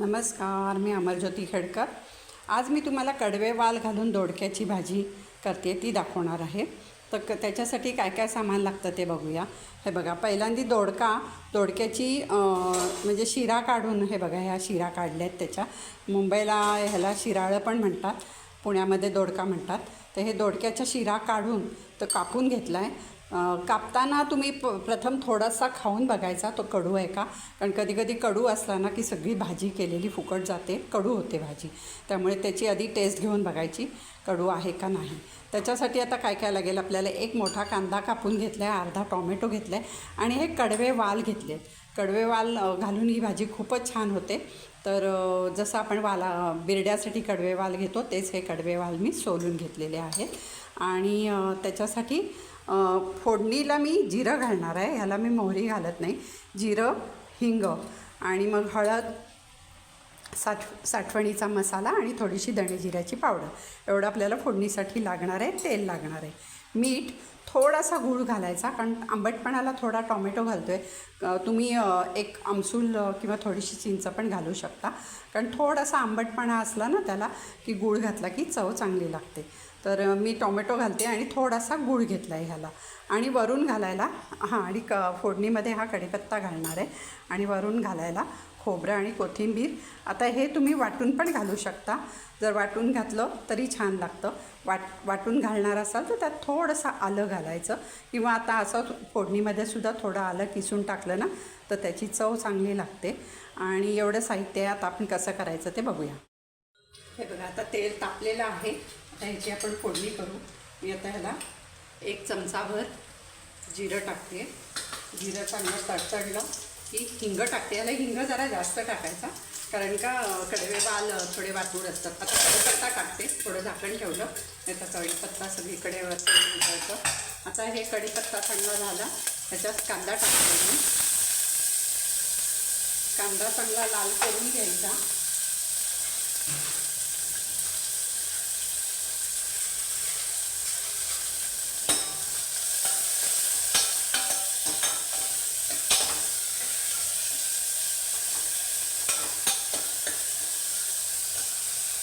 नमस्कार मी अमरज्योती खेडकर. आज मी तुम्हाला कडवे वाल घालून दोडक्याची भाजी करते ती दाखवणार आहे. तर क त्याच्यासाठी काय काय सामान लागतं ते बघूया. हे बघा पहिल्यांदी दोडका दोडक्याची म्हणजे शिरा काढून हे बघा ह्या शिरा काढल्या आहेत त्याच्या. मुंबईला ह्याला शिराळं पण म्हणतात पुण्यामध्ये दोडका म्हणतात. तर हे दोडक्याच्या शिरा काढून तर कापून घेतला आहे कापताना तुम्ही प प्रथम थोडासा खाऊन बघायचा तो कडू आहे का? कारण कधी कधी कडू असला ना की सगळी भाजी केलेली फुकट जाते कडू होते भाजी. त्यामुळे त्याची आधी टेस्ट घेऊन बघायची कडू आहे का नाही. त्याच्यासाठी आता काय काय लागेल? आपल्याला एक मोठा कांदा कापून घेतला आहे अर्धा टॉमॅटो घेतला आहे आणि हे कडवे वाल घेतले कडवे वाल घालून ही भाजी खूपच छान होते. तर जसं आपण वाला बिरड्यासाठी कडवे वाल घेतो तेच हे कडवे वाल मी सोलून घेतलेले आहेत. आणि त्याच्यासाठी फोडणीला मी जिरं घालणार आहे ह्याला मी मोहरी घालत नाही. जिरं हिंग आणि मग हळद साठ साठवणीचा मसाला आणि थोडीशी दणेजिऱ्याची पावडर. एवढं आपल्याला फोडणीसाठी लागणार आहे तेल लागणार आहे. मीठ थोडासा गूळ घालायचा कारण आंबटपणाला थोडा टॉमॅटो घालतो आहे तुम्ही एक आमसूल किंवा थोडीशी चिंच पण घालू शकता. कारण थोडासा आंबटपणा असला ना त्याला की गूळ घातला की चव चांगली लागते. तर मी टॉमॅटो घालते आणि थोडासा गूळ घेतला आहे ह्याला. आणि वरून घालायला हां आणि क फोडणीमध्ये हा कढीपत्ता घालणार आहे. आणि वरून घालायला खोबरं आणि कोथिंबीर. आता हे तुम्ही वाटून पण घालू शकता. जर वाटून घातलं तरी छान लागतं. वाट वाटून घालणार असाल तर त्यात थोडंसं आलं घालायचं. किंवा आता असं फोडणीमध्ये सुद्धा थोडं आलं किसून टाकलं ना तर त्याची चव चांगली लागते. आणि एवढं साहित्य आहे आता आपण कसं करायचं ते बघूया. हे बघा आता तेल तापलेलं आहे. आता ह्याची आपण फोडणी करू. मी आता ह्याला एक चमचाभर जिरं टाकते. जिरं चांगलं तडतडलं की हिंग टाकते. याला हिंग जरा जास्त टाकायचा. कारण का कडवे बाल थोडे वाटूड असतात. आता कढीपत्ता टाकते. थोडं झाकण ठेवलं. नाही तर कढीपत्ता सगळीकडे वरती आता हे कढीपत्ता चांगला झाला. ह्याच्यात कांदा टाकते मी. कांदा चांगला लाल करून घ्यायचा.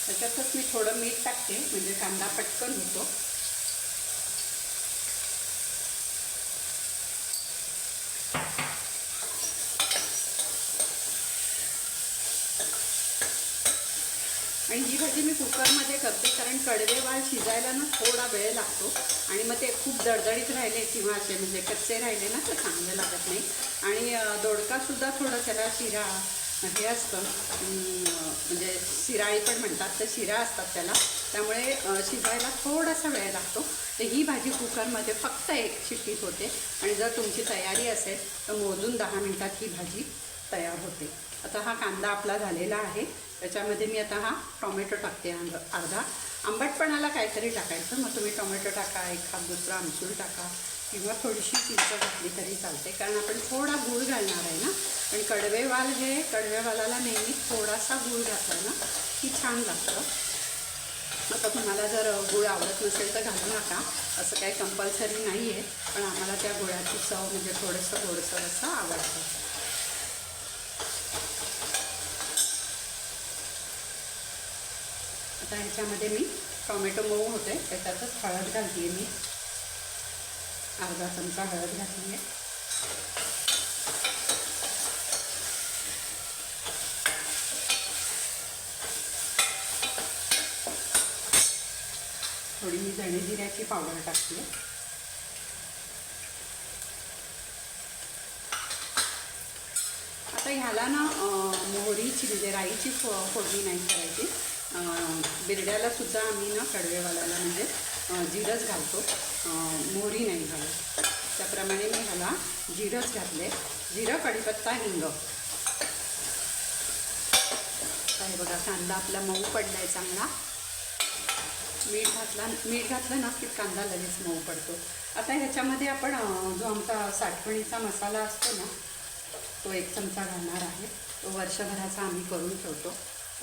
त्याच्यातच मी थोडं मीठ टाकते म्हणजे कांदा पटकन होतो. आणि ही भाजी मी कुकरमध्ये करते कारण कडवे वाल शिजायला ना थोडा वेळ लागतो. आणि मग ते खूप दडदडीत राहिले किंवा असे म्हणजे कच्चे राहिले ना तर चांगले लागत नाही. आणि दोडकासुद्धा थोडं त्याला शिरा हे असतं. म्हणजे शिराळी पण म्हणतात तर शिरा असतात त्याला. त्यामुळे शिजायला थोडासा वेळ लागतो. तर ही भाजी कुकरमध्ये फक्त एक शिट्टीत होते. आणि जर तुमची तयारी असेल तर मोजून दहा मिनटात ही भाजी तयार होते. आता हा कांदा आपला झालेला आहे. त्याच्यामध्ये मी आता हा टॉमॅटो टाकते अर्धा. आंबटपणाला काहीतरी टाकायचं. मग तुम्ही टोमॅटो टाका एखाद दुसरा आमसूल टाका. किंवा थोडीशी चिंच घातली तरी चालते. कारण आपण थोडा गूळ घालणार आहे ना. पण कडवेवाल हे कडवेवालाला नेहमी थोडासा गूळ घातला ना की छान लागतं. आता तुम्हाला जर गुळ आवडत नसेल तर घालू नका. असं काही कंपल्सरी नाही आहे पण आम्हाला त्या गुळाची चव म्हणजे थोडंसं गोडसर असं आवडतं. आता ह्याच्यामध्ये मी टोमॅटो मऊ होते त्याच्यातच हळद घालते मी. अर्धा चमचा हळद घातली आहे. थोडी मी धणे जिऱ्याची पावडर टाकते. आता ह्याला ना मोहरीची म्हणजे राईची फो फोडणी नाही करायची. बिरड्याला सुद्धा आम्ही ना कडवेवाल्याला म्हणजे जिरंच घालतो. मोहरी नाही घालत. त्याप्रमाणे मी ह्याला जिरंच घातले. जिरं कडीपत्ता हिंग. काय बघा कांदा आपला मऊ पडला आहे चांगला. मीठ घातला मीठ घातलं ना की कांदा लगेच मऊ पडतो. आता ह्याच्यामध्ये आपण जो आमचा साठवणीचा मसाला असतो ना तो एक चमचा घालणार आहे. तो वर्षभराचा आम्ही करून ठेवतो.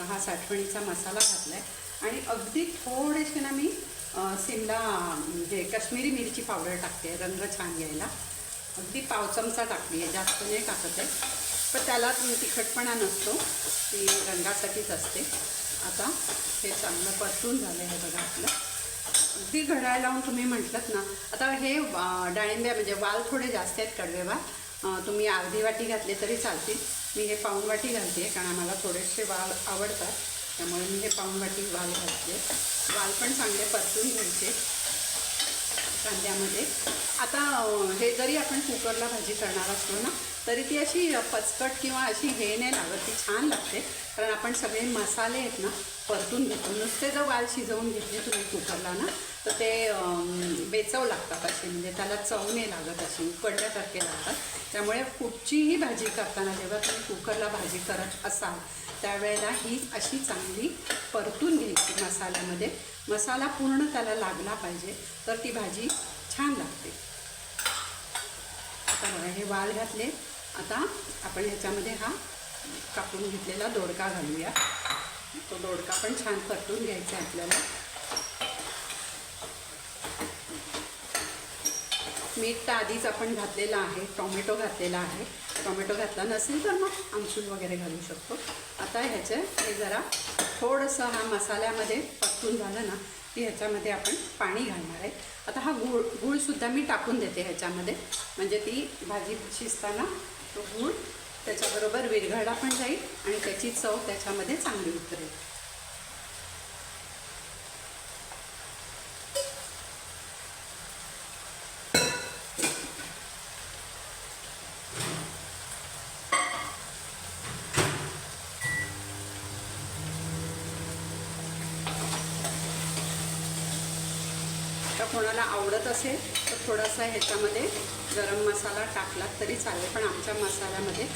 हा साठवणीचा मसाला घातला आहे आणि अगदी थोडेसे ना मी सिमला म्हणजे काश्मीरी मिरची पावडर टाकते रंग छान यायला. अगदी पाव चमचा टाकली आहे जास्त नाही टाकत आहे. पण त्याला तिखटपणा नसतो ती रंगासाठीच असते. आता हे चांगलं परतून झालं आहे बघा आपलं. अगदी घड्याळ लावून तुम्ही म्हटलं ना आता हे डाळिंब्या म्हणजे वाल थोडे जास्त आहेत कडवे वाल तुम्ही अर्धी वाटी घातले तरी चालतील. मी हे पाऊण वाटी घालते कारण आम्हाला थोडेसे वाल आवडतात. त्यामुळे मी हे पाऊण वाटी वाल घातले. वाल पण चांगले परतून घ्यायचे कांद्यामध्ये. आता हे जरी आपण कुकरला भाजी करणार असलो ना तरी ती अशी पचकट किंवा अशी हे नाही लागत ती छान लागते. कारण आपण सगळे मसाले आहेत ना परतून घेतो. नुसते जर वाल शिजवून घेतले तुम्ही कुकरला ना तर ते बेचव लागतात असे. म्हणजे त्याला चव नाही लागत अशी उकडल्यासारखे लागतात. त्यामुळे कुठचीही भाजी करताना जेव्हा तुम्ही कुकरला भाजी करत असाल त्यावेळेला ही अशी चांगली परतून घ्यायची मसाल्यामध्ये. मसाला पूर्ण त्याला लागला पाहिजे तर ती भाजी छान लागते. आता बघा हे वाल घातले. आता आपण ह्याच्यामध्ये हा कापून घेतलेला दोडका घालूया. तो दोडका पण छान परतून घ्यायचा आहे आपल्याला. मीठ तर आधीच आपण घातलेलं आहे टॉमॅटो घातलेला आहे. टॉमॅटो घातला नसेल तर मग आमसूल वगैरे घालू शकतो. आता ह्याचं हे जरा थोडंसं हा मसाल्यामध्ये परतून झालं ना की ह्याच्यामध्ये आपण पाणी घालणार आहे. आता हा गूळ गूळसुद्धा मी टाकून देते ह्याच्यामध्ये. म्हणजे ती भाजी शिजताना तो गूळ त्याच्याबरोबर विरघळला पण जाईल आणि त्याची चव त्याच्यामध्ये चांगली उतरेल. तर कोणाला आवडत असेल तर थोडासा ह्याच्यामध्ये गरम मसाला टाकला तरी चालेल. पण आमच्या मसाल्यामध्ये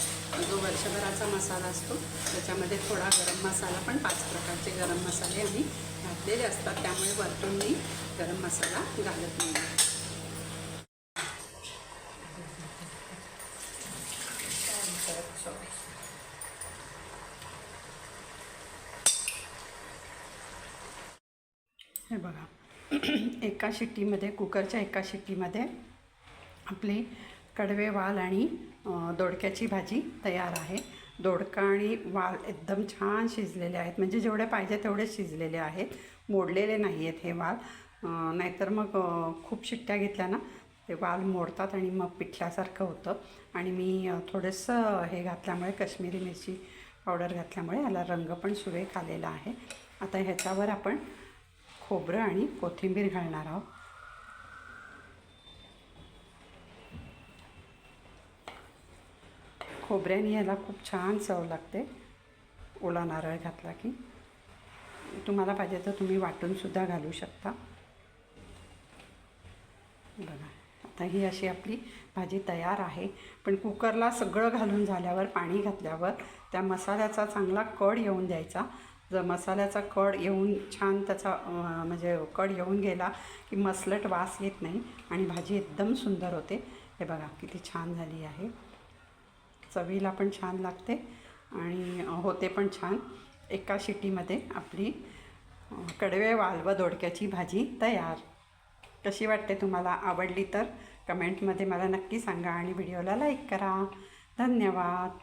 जो वर्षभराचा मसाला असतो त्याच्यामध्ये थोडा गरम मसाला पण पाच प्रकारचे गरम मसाले आम्ही घातलेले असतात. त्यामुळे वरतून मी गरम मसाला घालत नाही हे बघा एका शिट्टीमध्ये कुकरच्या एका शिट्टीमध्ये आपली कडवे वाल आणि दोडक्याची भाजी तयार आहे. दोडका आणि वाल एकदम छान शिजलेले आहेत. म्हणजे जेवढे पाहिजे तेवढे शिजलेले आहेत. मोडलेले नाही आहेत हे वाल. नाहीतर मग खूप शिट्ट्या घेतल्या ना ते वाल मोडतात आणि मग पिठल्यासारखं होतं. आणि मी थोडंसं हे घातल्यामुळे कश्मीरी मिरची पावडर घातल्यामुळे याला रंग पण सुरेख आलेला आहे. आता ह्याच्यावर आपण खोबरं आणि कोथिंबीर घालणार आहोत. खोबऱ्याने याला खूप छान चव लागते. ओला नारळ घातला की तुम्हाला पाहिजे तर तुम्ही वाटूनसुद्धा घालू शकता. बघा आता ही अशी आपली भाजी तयार आहे. पण कुकरला सगळं घालून झाल्यावर पाणी घातल्यावर त्या मसाल्याचा चांगला कड येऊन द्यायचा. जर मसाल्याचा कड येऊन छान त्याचा म्हणजे कड येऊन गेला की मसलट वास येत नाही आणि भाजी एकदम सुंदर होते. हे बघा किती छान झाली आहे. चवीला पण छान लागते आणि होते पण छान. एका शिटीमध्ये आपली कडवे वालव व दोडक्याची भाजी तयार. कशी वाटते तुम्हाला? आवडली तर कमेंटमध्ये मला नक्की सांगा आणि व्हिडिओला लाईक करा. धन्यवाद.